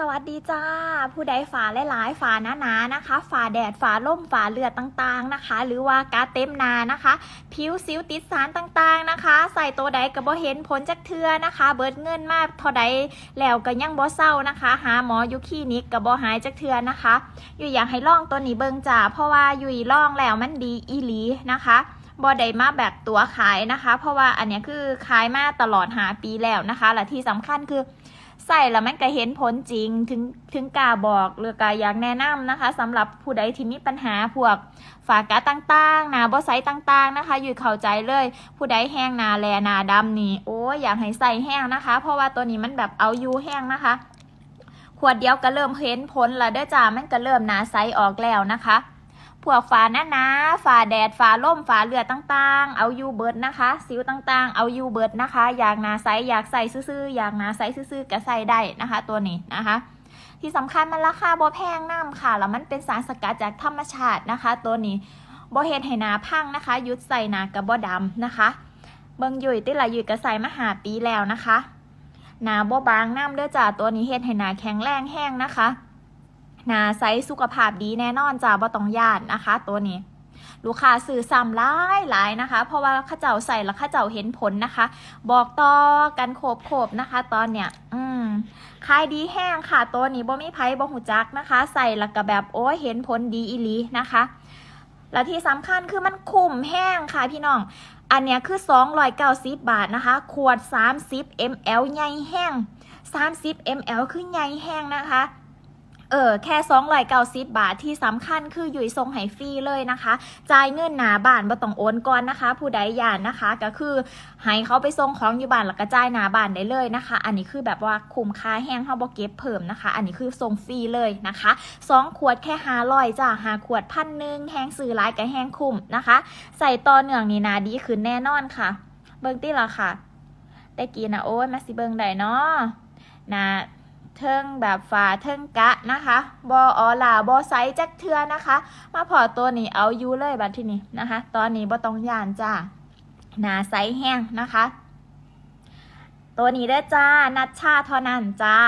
สวัสดีจ้า ผู้ใดฝาหลายๆฝาหนาๆนะคะฝาแดดฝาล่มฝาเลือดต่างๆนะคะ หรือว่ากาเต็มนานะคะ ผิวสิวติดสารต่างๆนะคะ ใส่ตัวใดก็บ่เห็นผลจากเทือนะคะ เบิดเงินมากเท่าใดแล้วก็ยังบ่เศร้านะคะ หาหมออยู่คลินิกก็บ่หายจากเทือนะคะอยู่อยากให้ลองตัวนี้เบิงจ้าเพราะว่าอยู่ลองแล้วมันดีอีหลีนะคะ บ่ได้มาแบบตัวขายนะคะ เพราะว่าอันนี้คือขายมาตลอดหาปีแล้วนะคะและที่สำคัญคือใส่แล้วมันก็เห็นผลจริงถึงถึงกาบอกหรือกาอยากแนะนำนะคะสำหรับผู้ใดที่มีปัญหาพวกฝากาต่างๆนาบอไซต่างๆนะคะ อยู่เข้าใจเลย ผู้ใดแห้งนาแลนาดำนี่โอ้ยอยากให้ใส่แห้งนะคะ เพราะว่าตัวนี้มันแบบเอายูแห้งนะคะ ขวดเดียวก็เริ่มเห็นผลแล้วเด้อจ้ามันก็เริ่มนาไซออกแล้วนะคะ พวกฝาหน้านาฝาแดดฝาล่มฝาเลือต่างๆ เอายูเบิร์ดนะคะ สิวต่างๆ เอายูเบิร์ดนะคะ อยากหนาไซส์อยากใส่ซื่อๆอยากหนาไซส์ซื่อๆก็ใส่ได้นะคะ ตัวนี้นะคะ ที่สำคัญมันราคาบ่แพงน้ำค่ะแล้วมันเป็นสารสกัดจากธรรมชาตินะคะ ตัวนี้บ่เฮ็ดให้นาพังนะคะ ยุดใส่หนากับบ่ดำนะคะ เบิงยุยติละยุยก็ใส่มาหาปีแล้วนะคะหนาบ่บางน้ำเด้อจ้าตัวนี้เฮ็ดให้นาแข็งแรงแห้งนะคะ นาไซส์สุขภาพดีแน่นอนจ้าบ่ต้องย่านนะคะ ตัวนี้ ลูกค้าซื้อซ้ำหลายหลายนะคะ เพราะว่าข้าเจ้าใส่แล้วข้าเจ้าเห็นผลนะคะ บอกต่อกันโขบๆนะคะ ตอนเนี้ย อืมขายดีแห้งค่ะ ตัวนี้บ่มีไผบ่หูจักนะคะ ใส่แล้วก็แบบโอ้เห็นผลดีอีลีนะคะและที่สำคัญคือมันคุ้มแห้งค่ะพี่น้อง อันเนี้ยคือ 290 บาทนะคะ ขวด 30 ml ใหญ่แห้ง 30 ml คือใหญ่แห้งนะคะ เออแค่290บาทที่สำคัญคืออยู่ทรงไหฟรีเลยนะคะ จ่ายเงินหนาบ้านบ่ต้องโอนก่อนนะคะ ผู้ใดยานนะคะ ก็คือให้เขาไปส่งของอยู่บ้านแล้วก็จ่ายหนาบ้านได้เลยนะคะ อันนี้คือแบบว่าคุ้มค่าแห้งเฮาบ่เก็บเพิ่มนะคะ อันนี้คือส่งฟรีเลยนะคะสองขวดแค่500จ้ะหาขวดพันหนึ่งแห้งซื้อหลายกับแห้งคุ้มนะคะ ใส่ต่อเนื่องนี่นาดีขึ้นแน่นอนค่ะ เบิ่งติละค่ะได้กินนะโอ้ยมาสิเบิ่งได้เนาะนะ เทิงแบบฝาเทิงกะนะคะบออลาบอไซจักเทือนะคะ มาพอตัวนี้เอายูเลยบัดที่นี้นะคะ ตอนนี้บ่ต้องยานจ้าหนาไซแห้งนะคะ ตัวนี้เด้อจ้า นัดชาเท่านั้นจ้า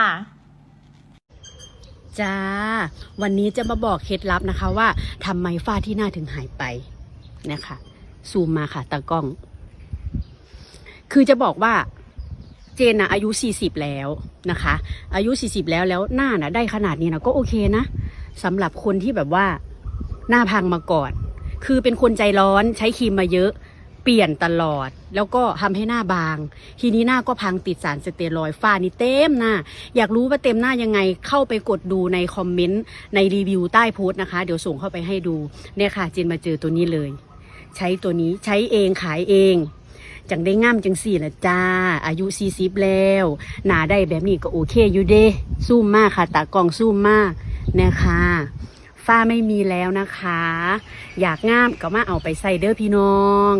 จ้า วันนี้จะมาบอกเคล็ดลับนะคะว่าทำไมฝ้าที่หน้าถึงหายไปนะคะซูมมาค่ะตากล้อง คือจะบอกว่า เจนนะอายุ 40 แล้วนะคะ อายุ 40 แล้วแล้วหน้านะได้ขนาดนี้นะก็โอเคนะสำหรับคนที่แบบว่าหน้าพังมาก่อน คือเป็นคนใจร้อนใช้ครีมมาเยอะเปลี่ยนตลอด แล้วก็ทำให้หน้าบาง ทีนี้หน้าก็พังติดสารสเตียรอยด์ฝ้านี่เต็มหน้า อยากรู้ว่าเต็มหน้ายังไงเข้าไปกดดูในคอมเมนต์ในรีวิวใต้โพสต์นะคะ เดี๋ยวส่งเข้าไปให้ดูเนี่ยค่ะจินมาเจอตัวนี้เลย ใช้ตัวนี้ใช้เองขายเอง จังได้งามจังสี่ละจ้า อายุสี่สิบแล้ว หนาได้แบบนี้ก็โอเคอยู่เด้ซูมมากค่ะ ตากล้องซูมมากนะคะฝ้าไม่มีแล้วนะคะ อยากงามก็มาเอาไปใส่เด้อพี่น้อง